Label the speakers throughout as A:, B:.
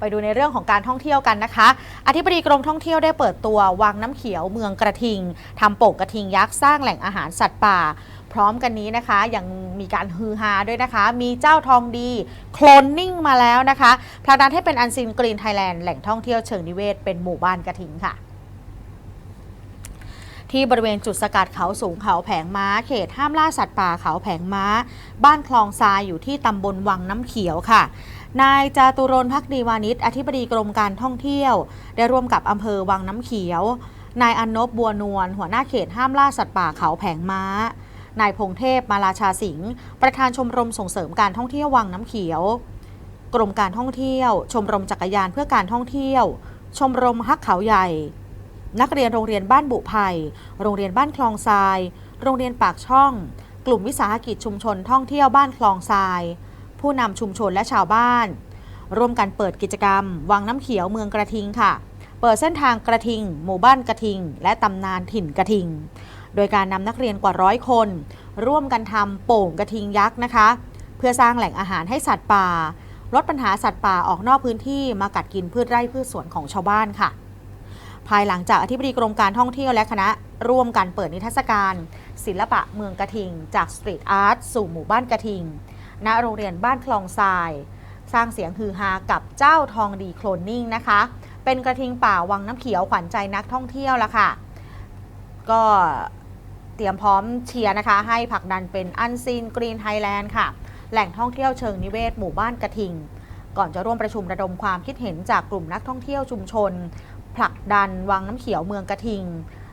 A: ไปดูในเรื่องของการท่องเที่ยวกันนะคะ อธิบดีกรมท่องเที่ยวได้เปิดตัววังน้ำเขียวเมืองกระทิงทำโป่งกระทิงยักษ์สร้างแหล่งอาหารสัตว์ป่า พร้อมกันนี้นะคะยังมีการฮือฮาด้วยนะคะ มีเจ้าทองดีโคลนนิ่งมาแล้วนะคะผลักดันให้เป็นอันซินกรีนไทยแลนด์แหล่งท่องเที่ยวเชิงนิเวศเป็นหมู่บ้านกระทิงค่ะ ที่บริเวณจุดสกัดเขาสูงเขาแผงม้า เขตห้ามล่าสัตว์ป่าเขาแผงม้า บ้านคลองทรายอยู่ที่ตำบลวังน้ำเขียวค่ะนายจาตุรนพักดีวานิชอธิบดีกรมการท่องเที่ยว ได้ร่วมกับอำเภอวังน้ำเขียว นายอนนบบัวนวลหัวหน้าเขตห้ามล่าสัตว์ป่าเขาแผงม้า นายพงเทพมาลาชาสิงห์ประธานชมรมส่งเสริมการท่องเที่ยววังน้ำเขียว กรมการท่องเที่ยว ชมรมจักรยานเพื่อการท่องเที่ยว ชมรมฮักเขาใหญ่ นักเรียนโรงเรียนบ้านบุไผ่โรงเรียนบ้านคลองทราย โรงเรียนปากช่อง กลุ่มวิสาหกิจชุมชนท่องเที่ยวบ้านคลองทราย ผู้นำชุมชนและชาวบ้าน ร่วมกันเปิดกิจกรรม วังน้ำเขียวเมืองกระทิงค่ะ เปิดเส้นทางกระทิง หมู่บ้านกระทิง และตำนานถิ่นกระทิง โดยการนำนักเรียนกว่าร้อยคน ร่วมกันทำโป่งกระทิงยักษ์นะคะ เพื่อสร้างแหล่งอาหารให้สัตว์ป่าลดปัญหาสัตว์ป่าออกนอกพื้นที่มากัดกินพืชไร่พืชสวนของชาวบ้านค่ะ ภายหลังจากอธิบดีกรมการท่องเที่ยวและคณะร่วมกันเปิดนิทรรศการ ศิลปะเมืองกระทิง จากสตรีทอาร์ตสู่หมู่บ้านกระทิง ณโรงเรียนบ้านคลองทราย สร้างเสียงฮือฮากับเจ้าทองดีโคลนนิ่งนะคะ เป็นกระทิงป่าวังน้ำเขียวขวัญใจนักท่องเที่ยวละค่ะ ก็เตรียมพร้อมเชียร์นะคะ ให้ผลักดันเป็นอันซีนกรีนไทยแลนด์ค่ะ แหล่งท่องเที่ยวเชิงนิเวศหมู่บ้านกระทิง ก่อนจะร่วมประชุมระดมความคิดเห็นจากกลุ่มนักท่องเที่ยวชุมชน ผลักดันวังน้ำเขียวเมืองกระทิง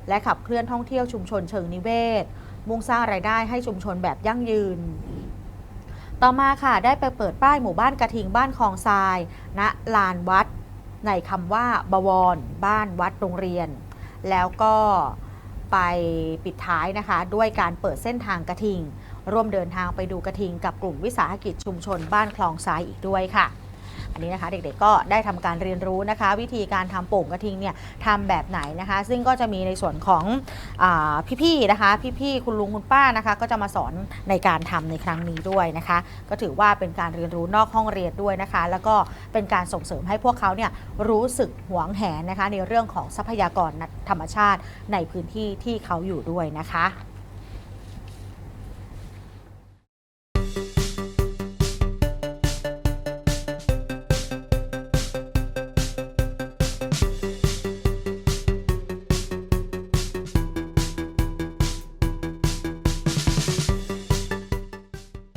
A: และขับเคลื่อนท่องเที่ยวชุมชนเชิงนิเวศ มุ่งสร้างรายได้ให้ชุมชนแบบยั่งยืน ต่อมาค่ะได้ไปเปิดป้ายหมู่บ้านกระทิงบ้านคลองทราย ณลานวัด ในคำว่าบวร บ้านวัดโรงเรียน แล้วก็ไปปิดท้ายนะคะ ด้วยการเปิดเส้นทางกระทิง ร่วมเดินทางไปดูกระทิงกับกลุ่มวิสาหกิจชุมชนบ้านคลองทรายอีกด้วยค่ะ นนี้นะคะเด็กๆก็ได้ทำการเรียนรู้นะคะ วิธีการทำโป่งกระทิงเนี่ยทำแบบไหนนะคะ ซึ่งก็จะมีในส่วนของอพี่ๆนะคะ พี่ๆคุณลุงคุณป้านะคะ ก็จะมาสอนในการทำในครั้งนี้ด้วยนะคะ ก็ถือว่าเป็นการเรียนรู้นอกห้องเรียนด้วยนะคะ แล้วก็เป็นการส่งเสริมให้พวกเขาเนี่ยรู้สึกหวงแหนนะคะ ในเรื่องของทรัพยากรธรรมชาติในพื้นที่ที่เขาอยู่ด้วยนะคะ